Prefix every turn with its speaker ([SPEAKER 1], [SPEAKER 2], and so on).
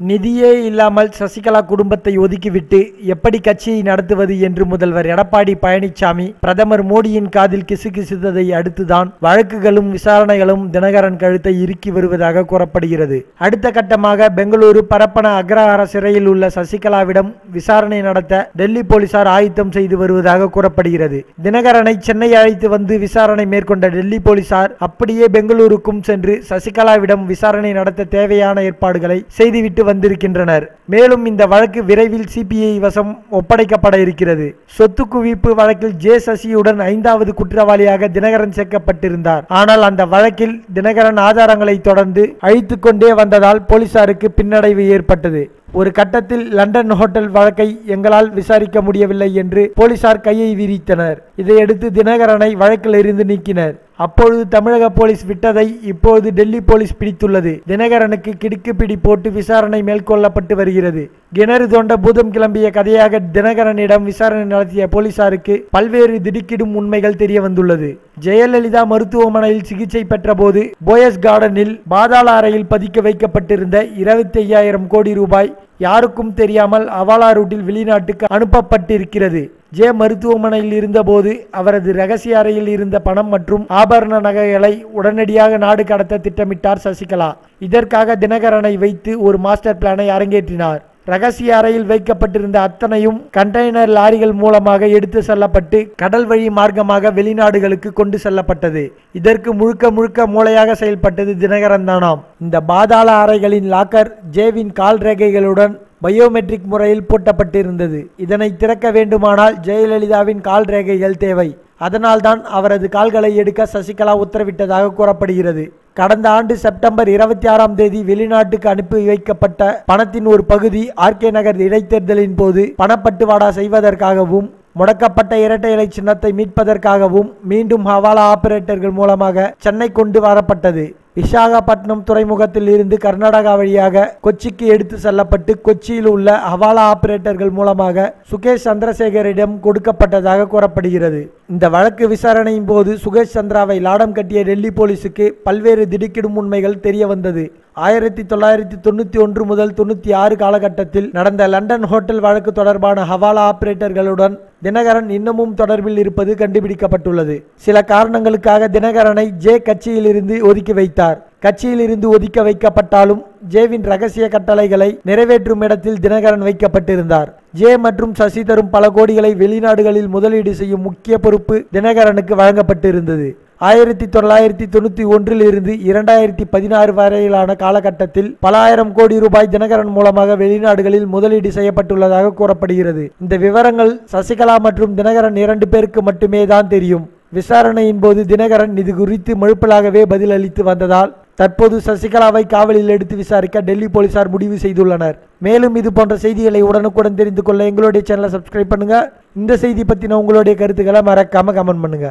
[SPEAKER 1] நிதியே இல்லாமல் சசிகலா குடும்பத்தை ஒதுக்கிவிட்டு எப்படி கட்சியை நடத்துவது என்று முதல்வர் எடப்பாடி பழனிசாமி பிரதமர் மோடியின் காதில் கிசுகிசுத்ததை அடுத்துதான் வழக்குகளும் விசாரணைகளும் தினகரன் கழுத்தை இறுக்கி வருவதாக கூறப்படுகிறது. அடுத்த கட்டமாக பெங்களூரு பரப்பன அக்ரஹார சிறையில் உள்ள சசிகலாவிடம் விசாரணை நடத்த டெல்லி போலீசார் ஆயத்தம் செய்து வருவதாக கூறப்படுகிறது. தினகரனை சென்னை அழைத்து வந்து விசாரணை மேற்கொண்ட டெல்லி போலீசார் அப்படியே பெங்களூருக்கும் சென்று சசிகலாவிடம் விசாரணை நடத்த தேவையான ஏற்பாடுகளை செய்துவிட்டு வந்திருக்கின்றனர். மேலும் இந்த வழக்கு விரைவில் சிபிஐ வசம் ஒப்படைக்கப்பட இருக்கிறது. சொத்து குவிப்பு வழக்கில் ஜே சசியுடன் ஐந்தாவது குற்றவாளியாக தினகரன் சேர்க்கப்பட்டிருந்தார். ஆனால் அந்த வழக்கில் தினகரன் ஆதாரங்களை தொடர்ந்து அழித்து கொண்டே வந்ததால் போலீசாருக்கு பின்னடைவு ஏற்பட்டது. ஒரு கட்டத்தில் லண்டன் ஹோட்டல் வழக்கை எங்களால் விசாரிக்க முடியவில்லை என்று போலீசார் கையை விரித்தனர். இதையடுத்து தினகரனை வழக்கிலிருந்து நீக்கினர். அப்பொழுது தமிழக போலீஸ் விட்டதை இப்போது டெல்லி போலீஸ் பிடித்துள்ளது. தினகரனுக்கு கிடுக்கு பிடி போட்டு விசாரணை மேற்கொள்ளப்பட்டு வருகிறது. கிணறு தோண்ட பூதம் கிளம்பிய கதையாக தினகரனிடம் விசாரணை நடத்திய போலீசாருக்கு பல்வேறு திடுக்கிடும் உண்மைகள் தெரிய வந்துள்ளது ஜெயலலிதா மருத்துவமனையில் சிகிச்சை பெற்றபோது போயஸ் கார்டனில் பாதாள அறையில் பதிக்க வைக்கப்பட்டிருந்த இருபத்தி ஐயாயிரம் கோடி ரூபாய் யாருக்கும் தெரியாமல் அவாலா ரூட்டில் வெளிநாட்டுக்கு அனுப்பப்பட்டிருக்கிறது. ஜே. மருத்துவமனையில் இருந்தபோது அவரது ரகசிய அறையில் இருந்த பணம் மற்றும் ஆபரண நகைகளை உடனடியாக நாடு கடத்த திட்டமிட்டார் சசிகலா. இதற்காக தினகரனை வைத்து ஒரு மாஸ்டர் பிளானை அரங்கேற்றினார். ரகசிய அறையில் வைக்கப்பட்டிருந்த அத்தனையும் கண்டெய்னர் லாரிகள் மூலமாக எடுத்து செல்லப்பட்டு கடல் வழி மார்க்கமாக வெளிநாடுகளுக்கு கொண்டு செல்லப்பட்டது. இதற்கு முழுக்க முழுக்க மூளையாக செயல்பட்டது தினகரன் தானாம். இந்த பாதாள அறைகளின் லாக்கர் ஜேவின் கால் ரேகைகளுடன் பயோமெட்ரிக் முறையில் பூட்டப்பட்டிருந்தது. இதனை திறக்க வேண்டுமானால் ஜெயலலிதாவின் கால் ரேகைகள் தேவை. அதனால்தான் அவரது கால்களை எடுக்க சசிகலா உத்தரவிட்டதாக கூறப்படுகிறது. கடந்த ஆண்டு செப்டம்பர் இருபத்தி ஆறாம் தேதி வெளிநாட்டுக்கு அனுப்பி வைக்கப்பட்ட பணத்தின் ஒரு பகுதி ஆர்கே நகர் இடைத்தேர்தலின் போது பணப்பட்டுவாடா செய்வதற்காகவும் முடக்கப்பட்ட இரட்டை இலை சின்னத்தை மீட்பதற்காகவும் மீண்டும் ஹவாலா ஆபரேட்டர்கள் மூலமாக சென்னை கொண்டு வரப்பட்டது. விசாகப்பட்டினம் துறைமுகத்தில் இருந்து கர்நாடகா வழியாக கொச்சிக்கு எடுத்து செல்லப்பட்டு கொச்சியில் உள்ள ஹவாலா ஆபரேட்டர்கள் மூலமாக சுகேஷ் சந்திரசேகரிடம் கொடுக்கப்பட்டதாக கூறப்படுகிறது. இந்த வழக்கு விசாரணையின் போது சுகேஷ் சந்திராவை லாடம் கட்டிய டெல்லி போலீசுக்கு பல்வேறு திடுக்கிடும் உண்மைகள் தெரிய வந்தது ஆயிரத்தி தொள்ளாயிரத்தி தொண்ணூற்றி ஒன்று முதல் தொண்ணூற்றி ஆறு காலகட்டத்தில் நடந்த லண்டன் ஹோட்டல் வழக்கு தொடர்பான ஹவாலா ஆபரேட்டர்களுடன் தினகரன் இன்னமும் தொடர்பில் இருப்பது கண்டுபிடிக்கப்பட்டுள்ளது. சில காரணங்களுக்காக தினகரனை ஜே கட்சியிலிருந்து ஒதுக்கி வைத்தார். கட்சியிலிருந்து ஒதுக்க வைக்கப்பட்டாலும் ஜேவின் ரகசிய கட்டளைகளை நிறைவேற்றும் இடத்தில் தினகரன் வைக்கப்பட்டிருந்தார். ஜே மற்றும் சசி தரும் பல கோடிகளை வெளிநாடுகளில் முதலீடு செய்யும் முக்கிய பொறுப்பு தினகரனுக்கு வழங்கப்பட்டிருந்தது. ஆயிரத்தி தொள்ளாயிரத்தி தொண்ணூற்றி ஒன்றில் இருந்து இரண்டாயிரத்தி பதினாறு வரையிலான காலகட்டத்தில் பல ஆயிரம் கோடி ரூபாய் தினகரன் மூலமாக வெளிநாடுகளில் முதலீடு செய்யப்பட்டுள்ளதாக கூறப்படுகிறது. இந்த விவரங்கள் சசிகலா மற்றும் தினகரன் இரண்டு பேருக்கு மட்டுமே தான் தெரியும். விசாரணையின் போது தினகரன் இது குறித்து மழுப்பலாகவே பதில் அளித்து வந்ததால் தற்போது சசிகலாவை காவலில் எடுத்து விசாரிக்க டெல்லி போலீசார் முடிவு செய்துள்ளனர். மேலும் இது போன்ற செய்திகளை உடனுக்குடன் தெரிந்து கொள்ள எங்களுடைய சேனலை சப்ஸ்கிரைப் பண்ணுங்க. இந்த செய்தி பற்றின உங்களுடைய கருத்துக்களை மறக்காம கமெண்ட் பண்ணுங்க.